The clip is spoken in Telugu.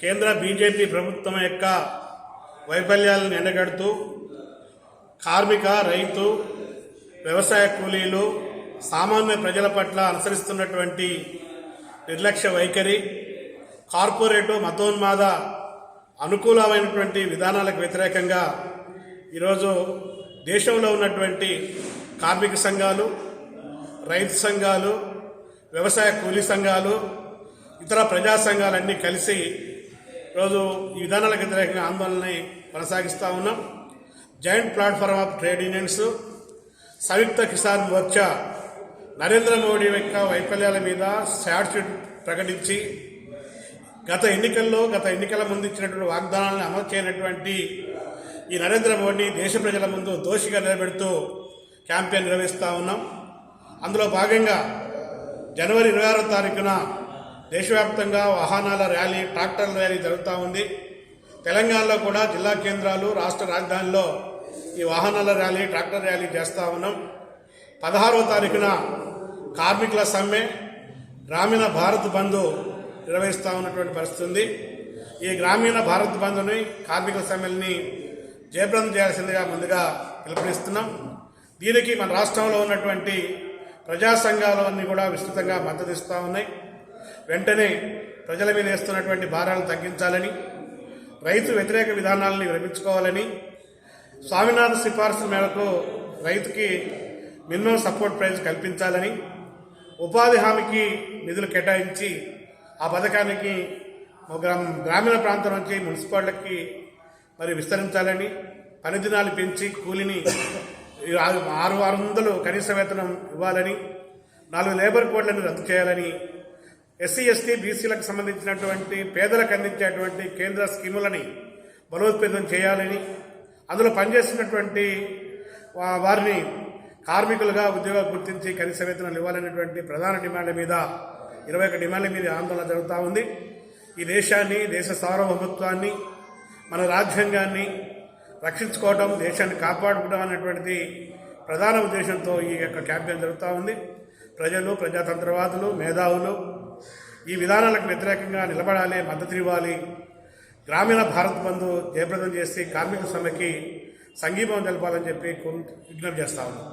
కేంద్ర బీజేపీ ప్రభుత్వం యొక్క వైఫల్యాలను ఎండగడుతూ కార్మిక రైతు వ్యవసాయ కూలీలు సామాన్య ప్రజల పట్ల అనుసరిస్తున్నటువంటి నిర్లక్ష్య వైఖరి కార్పొరేటు మతోన్మాద అనుకూలమైనటువంటి విధానాలకు వ్యతిరేకంగా ఈరోజు దేశంలో ఉన్నటువంటి కార్మిక సంఘాలు రైతు సంఘాలు వ్యవసాయ కూలీ సంఘాలు ఇతర ప్రజా సంఘాలన్నీ కలిసి రోజు ఈ విధానాలకు వ్యతిరేకంగా ఆందోళనని కొనసాగిస్తూ ఉన్నాం. Joint platform of trade unions Samyukt Kisan Morcha Narendra Modi యొక్క వైఫల్యాల మీద షార్ట్షీట్ ప్రకటించి గత ఎన్నికల్లో గత ఎన్నికల ముందు ఇచ్చినటువంటి వాగ్దానాలను అమలు చేయనటువంటి ఈ నరేంద్ర మోడీ దేశ ప్రజల ముందు దోషిగా నిలబెడుతూ క్యాంపెయిన్ నిర్వహిస్తూ ఉన్నాం. అందులో భాగంగా జనవరి ఇరవై ఆరో తారీఖున దేశవ్యాప్తంగా వాహనాల ర్యాలీ ట్రాక్టర్ల ర్యాలీ జరుగుతూ ఉంది. తెలంగాణలో కూడా జిల్లా కేంద్రాలు రాష్ట్ర రాజధానిలో ఈ వాహనాల ర్యాలీ ట్రాక్టర్ ర్యాలీ చేస్తూ ఉన్నాం. పదహారో తారీఖున కార్మికుల సమ్మె గ్రామీణ భారత్ బంధు నిర్వహిస్తూ ఉన్నటువంటి పరిస్థితి ఉంది. ఈ గ్రామీణ భారత్ బంధుని కార్మికుల సమ్మెల్ని జయప్రదం చేయాల్సిందిగా ముందుగా పిలుపునిస్తున్నాం. దీనికి మన రాష్ట్రంలో ఉన్నటువంటి ప్రజా సంఘాలన్నీ కూడా విస్తృతంగా మద్దతు ఇస్తూ ఉన్నాయి. వెంటనే ప్రజల మీద వేస్తున్నటువంటి భారాలను తగ్గించాలని రైతు వ్యతిరేక విధానాలని విరమించుకోవాలని స్వామినాథన్ సిఫార్సు మేరకు రైతుకి మినిమం సపోర్ట్ ప్రైజ్ కల్పించాలని ఉపాధి హామీకి నిధులు కేటాయించి ఆ పథకానికి ఒక గ్రామీణ ప్రాంతం నుంచి మున్సిపాలిటీకి మరి విస్తరించాలని పని దినాలు పెంచి కూలిని ఆరు ఆరు ఆరు వందలు కనీస వేతనం ఇవ్వాలని నాలుగు లేబర్ కోడ్లను రద్దు చేయాలని ఎస్సీ ఎస్టీ బీసీలకు సంబంధించినటువంటి పేదలకు అందించేటువంటి కేంద్ర స్కీములని బలోపేతం చేయాలని అందులో పనిచేస్తున్నటువంటి వారిని కార్మికులుగా ఉద్యోగాలు గుర్తించి కనీస వేతనాలు ఇవ్వాలనేటువంటి ప్రధాన డిమాండ్ల మీద ఇరవై ఒక డిమాండ్ల మీద ఆందోళన జరుగుతూ ఉంది. ఈ దేశాన్ని దేశ సార్వభౌమత్వాన్ని మన రాజ్యాంగాన్ని రక్షించుకోవడం దేశాన్ని కాపాడుకోవడం అనేటువంటిది ప్రధాన ఉద్దేశంతో ఈ యొక్క క్యాంపెయిన్ జరుగుతూ ఉంది. ప్రజలు ప్రజాతంత్రవాదులు మేధావులు ఈ విధానాలకు వ్యతిరేకంగా నిలబడాలి మద్దతు ఇవ్వాలి. గ్రామీణ భారత్ బంధు జయప్రదం చేసి కార్మిక సమ్మెకి సంఘీభావం తెలపాలని చెప్పి విజ్ఞప్తి చేస్తా ఉన్నాం.